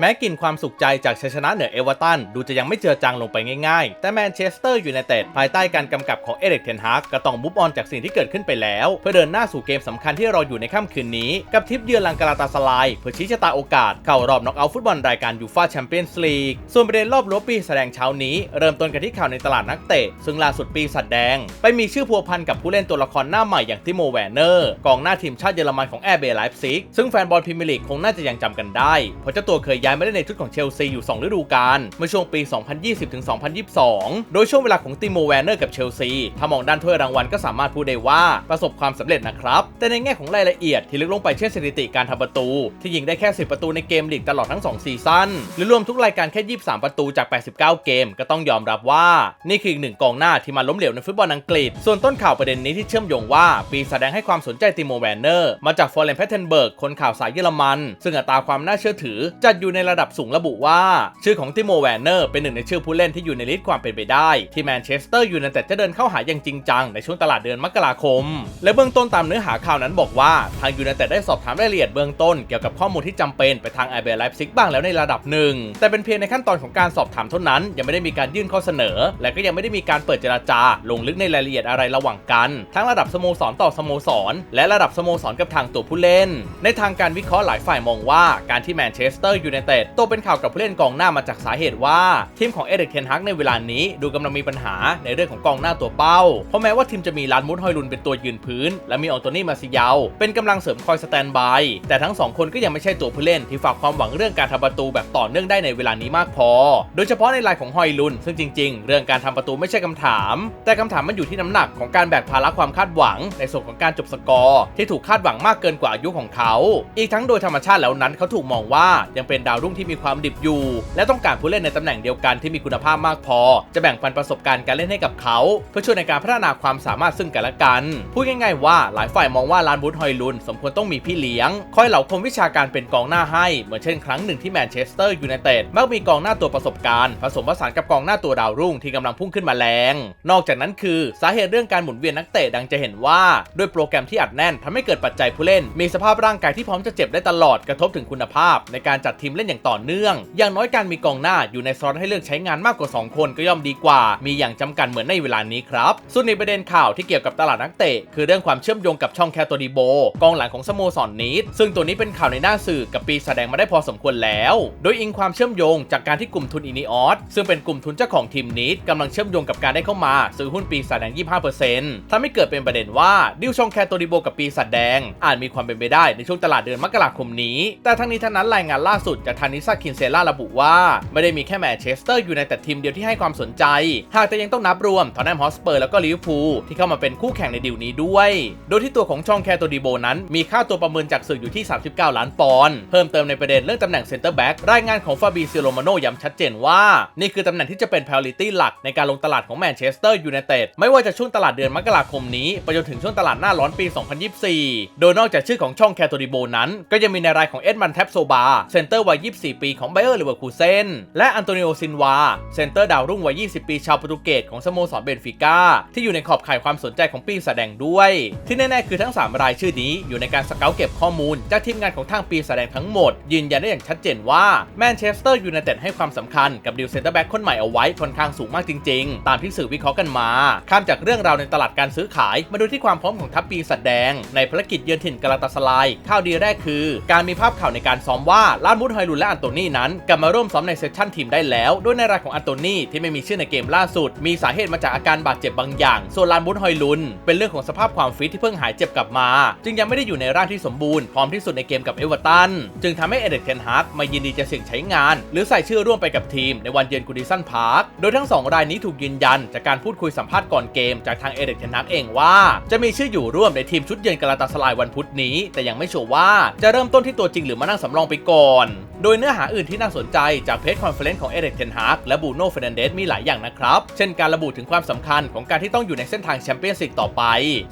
แม้กลิ่นความสุขใจจากชัยชนะเหนือเอเวอร์ตันดูจะยังไม่เจือจางลงไปง่ายๆ แต่แมนเชสเตอร์อยูไนเต็ดภายใต้การกำกับของเอริกเทนฮากก็ต้องมุฟออนจากสิ่งที่เกิดขึ้นไปแล้ว เพื่อเดินหน้าสู่เกมสำคัญที่รออยู่ในค่ำคืนนี้ กับทริปเยือนลังกาลาตาสลายเพื่อชี้ชะตาโอกาส เข้ารอบน็อกเอาท์ฟุตบอลรายการยูฟ่าแชมเปี้ยนส์ลีกส่วนประเด็นรอบรั้วปีแสดงเช้านี้ เริ่มต้นกันที่ข่าวในตลาดนักเตะซึ่งล่าสุดปีสัตว์แดง ไปมีชื่อพัวพันกับผู้เล่นตัวละครหน้าใหม่อย่างทิโมแวนเนอร์กองหน้าทีมชาติเยอรมันของแอร์เบย์ไลฟ์ซิกซึ่งแฟนบอลพรีเมียร์ลีกคงน่าจะยังจำกันได้เพราะเจ้าตัวเคยย้ายมาเล่นในชุดของเชลซีอยู่ 2 ฤดูกาลเมื่อช่วงปี 2020-2022 โดยช่วงเวลาของติโมแวนเนอร์กับเชลซีถ้ามองด้านถ้วยรางวัลก็สามารถพูดได้ว่าประสบความสำเร็จนะครับ แต่ในแง่ของรายละเอียดที่ลึกลงไปเช่นสถิติการทำประตู ที่ยิงได้แค่ 10 ประตูในเกมลีกตลอดทั้ง 2 ซีซั่นหรือรวมทุกรายการแค่ 23 ประตูจาก 89 เกม ก็ต้องยอมรับว่า นี่คืออีกหนึ่งกองหน้าที่มาล้มเหลวในฟุตบอลอังกฤษ ส่วนต้นข่าวประเด็นนี้ที่เชื่อมโยงว่า ปีแสดงให้ความสนใจติโมแวนเนอร์มาจากฟอร์เรนแพทเทนเบิร์กคนข่าวสายเยอรมัน ซึ่งอัตราความน่าเชื่อถือจัดอยู่ในระดับสูงระบุว่า ชื่อของติโมแวนเนอร์เป็นหนึ่งในชื่อผู้เล่นที่อยู่ในลิสต์ความเป็นไปได้ ที่แมนเชสเตอร์ยูไนเต็ดจะเดินเข้าหาอย่างจริงจังในช่วงตลาดเดือนมกราคม และเบื้องต้นตามเนื้อหาข่าวนั้นบอกว่าทางยูไนเต็ดได้สอบถามรายละเอียดเบื้องต้นเกี่ยวกับข้อมูลที่จำเป็นไปทางไอเบลไลฟ์ซิกบ้างแล้วในระดับหนึ่งแต่เป็นเพียงในขั้นตอนของการสอบถามเท่านั้น ยังไม่ได้มีการยื่นข้อเสนอ และก็ยังไม่ได้มีการเปิดเจราจา ลงลึกในรายละเอียดอะไรระหว่างกัน ทั้งระดับสโมสรต่อสโมสร และระดับสโมสรกับทางตัวผู้เล่น ในทางการวิเคราะห์หลายฝ่ายมองว่าการที่แมนเชสเตอร์ยูไนเต็ดโตเป็นข่าวกับผู้เล่นกองหน้ามาจากสาเหตุว่า ทีมของเอริกเทนฮักในเวลานี้ดูกำลังมีปัญหาในเรื่องของกองหน้าตัวเป้า เพราะแม้ว่าทีมจะมีลานมุดฮอยลุนเป็นตัวยืนพื้น และมีอองโตนี่มาซิยาวเป็นกำลังเสริมคอยสแตนบาย แต่ทั้งสองคนก็ยังไม่ใช่ตัวผู้เล่นที่ฝากความหวังเรื่องการทำประตูแบบต่อเนื่องได้ในเวลานี้มากพอ โดยเฉพาะในรายของฮอยลุน ซึ่งจริง ๆ เรื่องการทำประตูไม่ใช่คำถาม แต่คำถามมันอยู่ที่น้ำหนักของการแบกภาระความคาดหวัง ในส่วนของการจบสกอร์ที่ถูกคาดหวังมากเกินกว่าอายุของเขา อีกทั้งโดยธรรมชาติแล้วนั้นเขาถูกมองว่ายังเป็นดาวาวรุ่งที่มีความดิบอยู่ และต้องการผู้เล่นในตำแหน่งเดียวกันที่มีคุณภาพมากพอ จะแบ่งปันประสบการณ์การเล่นให้กับเขา เพื่อช่วยในการพัฒนาความสามารถซึ่งกันและกัน พูดง่ายๆว่าหลายฝ่ายมองว่าลานบูธฮอยลุน สมควรต้องมีพี่เลี้ยง คอยเหล่าคมวิชาการเป็นกองหน้าให้ เหมือนเช่นครั้งหนึ่งที่แมนเชสเตอร์ยูไนเต็ดมักมีกองหน้าตัวประสบการณ์ ผสมผสานกับกองหน้าตัวดาวรุ่งที่กำลังพุ่งขึ้นมาแรงนอกจากนั้นคือสาเหตุเรื่องการหมุนเวียนนักเตะดังจะเห็นว่า ด้วยโปรแกรมที่อัดแน่นทำให้เกิดปัจจัยผู้เล่น มีสภาพร่างกายที่พร้อมจะเจ็บได้ตลอดกระทบถึงคุณภาพ ในการจัดทีมเล่นอย่างต่อเนื่อง อย่างน้อยการมีกองหน้าอยู่ในซอนให้เลือกใช้งานมากกว่า 2 คนก็ย่อมดีกว่า มีอย่างจำกัดเหมือนในเวลานี้ครับ ส่วนในประเด็นข่าวที่เกี่ยวกับตลาดนักเตะ คือเรื่องความเชื่อมโยงกับช่องแคโตดิโบกองหลังของสโมสรนีดซึ่งตัวนี้เป็นข่าวในหน้าสื่อกับปีแสดงมาได้พอสมควรแล้ว โดยอิงความเชื่อมโยงจากการที่กลุ่มทุนอินิออสซึ่งเป็นกลุ่มทุนเจ้าของทีมนีดกำลังเชื่อมโยงกับการได้เข้ามาซื้อหุ้นปีแสดง 25%ทำให้เกิดเป็นประเด็นว่าดิวช่องแคโตดิโบกับปีแสดงอาจมีความเป็นไปได้ในช่วงตลาดเดือนมกราคมนี้ แต่ทั้งนี้ทั้งนั้นรายงานล่าสุดจากทานิซาคินเซล่าระบุว่า ไม่ได้มีแค่แมนเชสเตอร์อยู่ในแต่ทีมเดียวที่ให้ความสนใจ หากแต่ยังต้องนับรวมทอนแนมฮอสเปอร์แล้วก็ลิเวอร์พูลที่เข้ามาเป็นคู่แข่งในดีลนี้ด้วย โดยที่ตัวของช่องแคโตดิโบนั้น มีค่าตัวประเมินจากสื่ออยู่ที่ 39 ล้านปอนด์เพิ่มเติมในประเด็นเรื่องตำแหน่งเซนเตอร์แบ็กรายงานของฟาบีซิโรมาโนย้ำชัดเจนว่า นี่คือตำแหน่งที่จะเป็น priority หลักในการลงตลาดของแมนเชสเตอร์ยูไนเต็ดไม่ว่าจะช่วงตลาดเดือนมกราคมนี้ไปจนถึงช่วงตลาดหน้าร้อนปี 2024 โดยนอกจากชื่อของช่องแคโตดิโบนั้น ก็ยังมีในรายของเอ็ดมันแทปโซบาเซนเตอร์วัวัย 24 ปีของไบเออร์ลิเวอร์คูเซนและอันโตนิโอซินวา เซนเตอร์ดาวรุ่งวัย 20 ปีชาวโปรตุเกสของสโมสรเบนฟิก้า ที่อยู่ในขอบข่ายความสนใจของปีแสดงด้วย ที่แน่ๆคือทั้ง 3 รายชื่อนี้อยู่ในการสเกลเก็บข้อมูล จากทีมงานของทางปีแสดงทั้งหมด ยืนยันได้อย่างชัดเจนว่าแมนเชสเตอร์ยูไนเต็ดให้ความสำคัญกับดิวเซนเตอร์แบ็กคนใหม่เอาไว้ค่อนข้างสูงมากจริง ๆ ตามที่สื่อวิเคราะห์กันมา ข้ามจากเรื่องราวในตลาดการซื้อขายมาดูที่ความพร้อมของทัพปีแสดง ในภารกิจเยือนถิ่นกาลาตาสลายข่าวดีแรกคือ การมีภาพข่าวในการซ้อมว่าลานมุดไฮรุนและอันโตนี่นั้นกลับมาร่วมซ้อมในเซสชั่นทีมได้แล้วโดยในรายของอันโตนี่ที่ไม่มีชื่อในเกมล่าสุด มีสาเหตุมาจากอาการบาดเจ็บบางอย่าง ส่วนลานมุดฮอยลุน เป็นเรื่องของสภาพความฟิตที่เพิ่งหายเจ็บกลับมา จึงยังไม่ได้อยู่ในร่างที่สมบูรณ์พร้อมที่สุดในเกมกับเอเวอร์ตันจึงทำให้เอเดกเทนฮาร์กมายินดีจะเสี่ยงใช้งาน หรือใส่ชื่อร่วมไปกับทีมในวันเยือนกูดิสันพาร์คโดยทั้งสองรายนี้ถูกยืนยัน จากการพูดคุยสัมภาษณ์ก่อนเกมจากทางเอเดกเทนฮาร์กเองว่า จะมีชื่ออยู่ร่วมในทีมชุดเยือนกาลาตาสลายวันพุธนี้ แต่ยังไม่ชัวร์ว่าจะเริ่มต้นที่ตัวจริงหรือมานั่งสำรองไปก่อน โดยเนื้อหาอื่นที่น่าสนใจจากเพจคอนเฟอเรนซ์ของเอเดกเทนฮากและบูโน่เฟรนเดสมีหลายอย่างนะครับ เช่นการระบุถึงความสำคัญของการที่ต้องอยู่ในเส้นทางแชมเปี้ยนส์ลีกต่อไป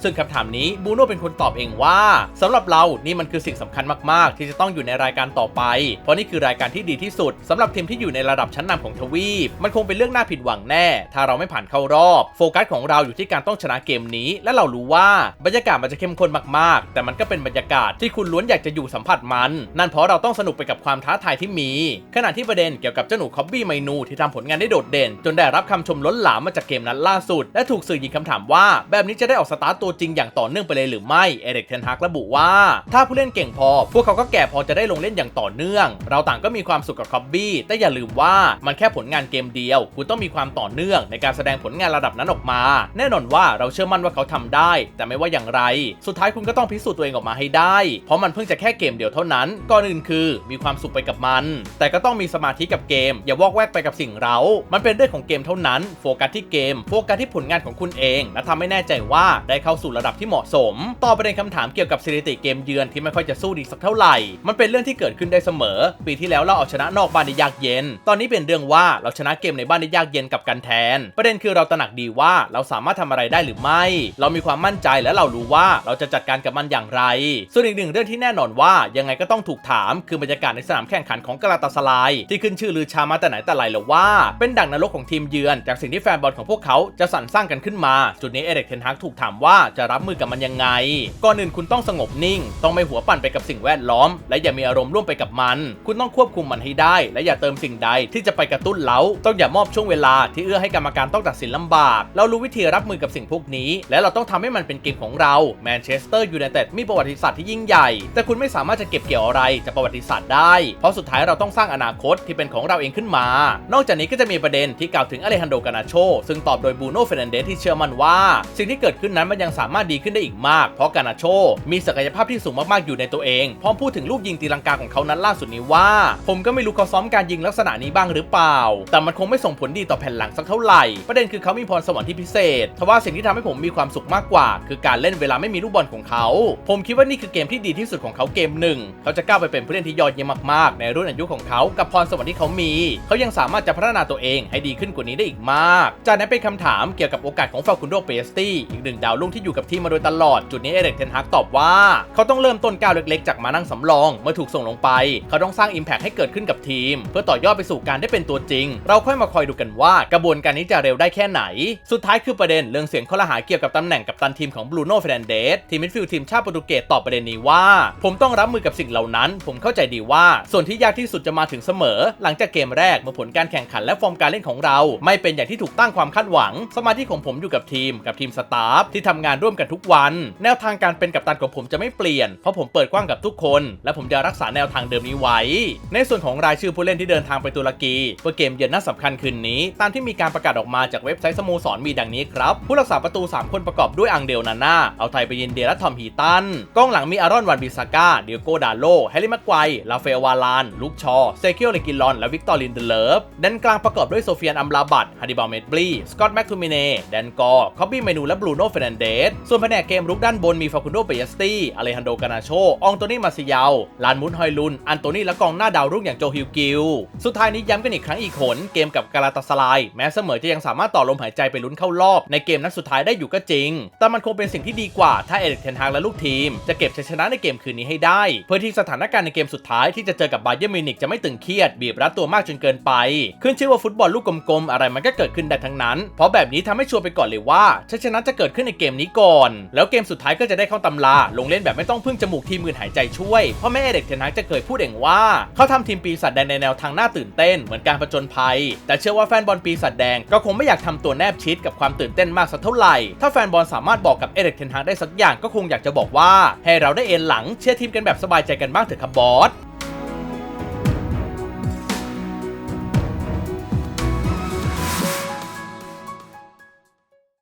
ซึ่งคำถามนี้บูโน่เป็นคนตอบเองว่าสำหรับเรานี่มันคือสิ่งสำคัญมาก ๆ ที่จะต้องอยู่ในรายการต่อไป เพราะนี่คือรายการที่ดีที่สุดสำหรับทีมที่อยู่ในระดับชั้นนำของทวีป มันคงเป็นเรื่องน่าผิดหวังแน่ ถ้าเราไม่ผ่านเข้ารอบ โฟกัสของเราอยู่ที่การต้องชนะเกมนี้ และเรารู้ว่าบรรยากาศมันจะเข้มข้นมาก ๆ แต่มันก็เป็นบรรยากาศที่คุณล้วนอยากจะอยู่สัมผัสมัน นั่นเพราะเราต้องสนุกไปกับความท้าทายที่มี ขณะที่ประเด็นเกี่ยวกับเจ้าหนูคอบบี้ไมนูที่ทำผลงานได้โดดเด่น จนได้รับคำชมล้นหลามมาจากเกมนั้นล่าสุด และถูกสื่อยิงคำถามว่า แบบนี้จะได้ออกสตาร์ตตัวจริงอย่างต่อเนื่องไปเลยหรือไม่ เอเด็กเทนฮักระบุว่า ถ้าผู้เล่นเก่งพอ พวกเขาก็แก่พอจะได้ลงเล่นอย่างต่อเนื่อง เราต่างก็มีความสุขกับคอบบี้แต่อย่าลืมว่ามันแค่ผลงานเกมเดียว คุณต้องมีความต่อเนื่อง ในการแสดงผลงานระดับนั้นออกมา แน่นอนว่าเราเชื่อมั่นว่าเขาทำได้ แต่ไม่ว่าอย่างไร สุดท้ายคุณก็ต้องพิสูจน์ตัวเองออกมาให้ได้ เพราะมันเพิ่งจะแค่เกมเดียวเท่านั้นก่อนอื่นคือ มีความสุขไปกับมัน แต่ก็ต้องมีสมาธิกับเกม อย่าวอกแวกไปกับสิ่งเรา มันเป็นเรื่องของเกมเท่านั้น โฟกัสที่เกม โฟกัสที่ผลงานของคุณเอง และทำให้แน่ใจว่าได้เข้าสู่ระดับที่เหมาะสม ต่อประเด็นคำถามเกี่ยวกับสถิติเกมเยือนที่ไม่ค่อยจะสู้ดีสักเท่าไหร่ มันเป็นเรื่องที่เกิดขึ้นได้เสมอ ปีที่แล้วเราเอาชนะนอกบ้านได้ยากเย็น ตอนนี้เป็นเรื่องว่าเราชนะเกมในบ้านได้ยากเย็นกับกันแทน ประเด็นคือเราตระหนักดีว่าเราสามารถทำอะไรได้หรือไม่ เรามีความมั่นใจและเรารู้ว่าเราจะจัดการกับมันอย่างไร ส่วนอีกหนึ่งเรื่องที่แน่นอนว่ายังไงก็ต้องถูกถามคือบรรยากาศในสนามแข่งขันของกาลาตาสลาย ที่ขึ้นชื่อลือชามาแต่ไหนแต่ไรแล้วว่า เป็นดั่งนรกของทีมเยือน จากสิ่งที่แฟนบอลของพวกเขาจะสรรสร้างกันขึ้นมา จุดนี้เอเด็กเทนฮักถูกถามว่าจะรับมือกับมันยังไง ก่อนอื่นคุณต้องสงบนิ่ง ต้องไม่หัวปั่นไปกับสิ่งแวดล้อม และอย่ามีอารมณ์ร่วมไปกับมัน คุณต้องควบคุมมันให้ได้ และอย่าเติมสิ่งใดที่จะไปกระตุ้นเล้าต้องอย่ามอบช่วงเวลาที่เอื้อให้กรรมการต้องตัดสินลำบาก เรารู้วิธีรับมือกับสิ่งพวกนี้ และเราต้องทำให้มันเป็นเกมของเราแมนเชสเตอร์ยูไนเต็ดมีประวัติศาสตร์ที่ยิ่งใหญ่ แต่คุณไม่สามารถจะเก็บเกี่ยวอะไรจากประวัติศาสตร์ได้เพราะสุดท้ายเราต้องสร้างอนาคตที่เป็นของเราเองขึ้นมา นอกจากนี้ก็จะมีประเด็นที่กล่าวถึงอเลฮันโดกานาโชซึ่งตอบโดยบูโน่เฟรนเดสที่เชื่อมั่นว่า สิ่งที่เกิดขึ้นนั้นมันยังสามารถดีขึ้นได้อีกมาก เพราะกานาโชมีศักยภาพที่สูงมากๆอยู่ในตัวเองพร้อมพูดถึงลูกยิงตีลังกาของเขานั้นล่าสุดนี้ว่า ผมก็ไม่รู้เขาซ้อมการยิงลักษณะนี้บ้างหรือเปล่า แต่มันคงไม่ส่งผลดีต่อแผ่นหลังสักเท่าไหร่ ประเด็นคือเขามีพรสวรรค์ที่พิเศษทว่าสิ่งที่ทำให้ผมมีความสุขมากกว่า คือการเล่นเวลาไม่มีลูกบอลของเขา ผมคิดว่านี่คือเกมที่ดีที่สุดของเขาเกมหนึ่งเขาจะก้าวไปเป็นผู้เล่นที่ยอดเยี่ยมมากๆในรุ่นอายุของเขากับพรสวรรค์ที่เขามี เขายังสามารถจะพัฒนาตัวเองให้ดีขึ้นกว่านี้ได้อีกมาก จากนั้นเป็นคำถามเกี่ยวกับโอกาสของฟาคุนโดเปสตี้อีกหนึ่งดาวรุ่งที่อยู่กับทีมมาโดยตลอดจุดนี้เอเด็กเทนฮักตอบว่า เขาต้องเริ่มต้นก้าวเล็กๆ จากมานั่งสำรอง เมื่อถูกส่งลงไป เขาต้องสร้าง Impact ให้เกิดขึ้นกับทีม เพื่อต่อยอดไปสู่การได้เป็นตัวจริง เราค่อยมาคอยดูกันว่ากระบวนการนี้จะเร็วได้แค่ไหน สุดท้ายคือประเด็นเรื่องเสียงข้อละหาเกี่ยวกับตำแหน่งกับตันทีมของบรูโน่เฟรนเดสทีมมิดฟิลด์ทีมชาติโปรตุเกสตอบประเด็นนี้ว่า ผมต้องรับมือกับสิ่งเหล่านั้น ผมเข้าใจดีว่าส่วนที่ยากที่สุดจะมาถึงเสมอ หลังจากเกมแรกเมื่อผลการแข่งขันและฟอร์มการเล่นของเรา ไม่เป็นอย่างที่ถูกตั้งความคาดหวัง สมาธิของผมอยู่กับทีม กับทีมสตาฟที่ทำงานร่วมกันทุกวัน แนวทางการเป็นกัปตันของผมจะไม่เปลี่ยน เพราะผมเปิดกว้างกับทุกคน และผมจะรักษาแนวทางเดิมนี้ไว้ ในส่วนของรายชื่อผู้เล่นที่เดินทางไปตุรกีเพื่อเกมเยือนนัดสำคัญคืนนี้ ตามที่มีการประกาศออกมาจากเว็บไซต์สโมสรมีดังนี้ครับผู้รักษาประตู 3 คนประกอบด้วยอังเดลนาน่าเอาไทยไปยินเดียและทอมฮีตันกองหลังมีอารอนวันบิซาก้าเดียโกดาโลแฮร์รี่ม็กไกวลาเฟลวาลาน ลุกชอ เซคิโอเลกิลอน และวิกตอรินเดเลฟแดนกลางประกอบด้วยโซเฟียนอัมลาบัตฮาดิบาเมดบลีสกอตแม็กทูมิเน่แดนกอร์คอบบี้เมนูและบรูโน่เฟรนเดสส่วนแผนกเกมรุกด้านบนมีฟาคุนโดเปยสตี้อเลฮันโดกานาโชอองโตนี่มาซิยาลานมุนฮอยลุน อันโตนี่และกองหน้าดาวรุ่งอย่างโจฮิลกิล สุดท้ายนี้ย้ำกันอีกครั้งอีกหนเกมกับกาลาตาสลาย แม้เสมอจะยังสามารถต่อลมหายใจไปลุ้นเข้ารอบ ในเกมนัดสุดท้ายได้อยู่ก็จริง แต่มันคงเป็นสิ่งที่ดีกว่าถ้าเอริกเทนฮากและลูกทีม จะเก็บชัยชนะในเกมคืนนี้ให้ได้ เพื่อที่สถานการณ์ในเกมสุดท้ายที่จะเจอกับบาเยร์มิวนิกจะไม่ตึงเครียดบีบรัดตัวมากจนเกินไป ขึ้นชื่อว่าฟุตบอลลูกกลมๆ อะไรมันก็เกิดขึ้นได้ทั้งนั้น เพราะแบบนี้ทำให้ชัวร์ไปก่อนเลยว่าชัยชนะจะเกิดขึ้นในเกมนี้ก่อน แล้วเกมสุดท้ายก็จะได้เข้าตำรา ลงเล่นแบบไม่ต้องพึ่งจมูกทีมอื่นหายใจช่วย เพราะแม่เอริกเทนฮากจะเคยพูดเองว่า เขาทำทีมปีศาจแดงในแนวทางหน่าตื่นเต้นเหมือนการผจญภัย แต่เชื่อว่าแฟนบอลปีศาจแดงก็คงไม่อยากทำตัวแนบชิดกับความตื่นเต้นมากสักเท่าไหร่ ถ้าแฟนบอลสามารถบอกกับเอริกเทนฮากได้สักอย่างก็คงอยากจะบอกว่า ให้เราได้เอนหลังเชียร์ทีมกันแบบสบายใจกันบ้างเถอะครับบอส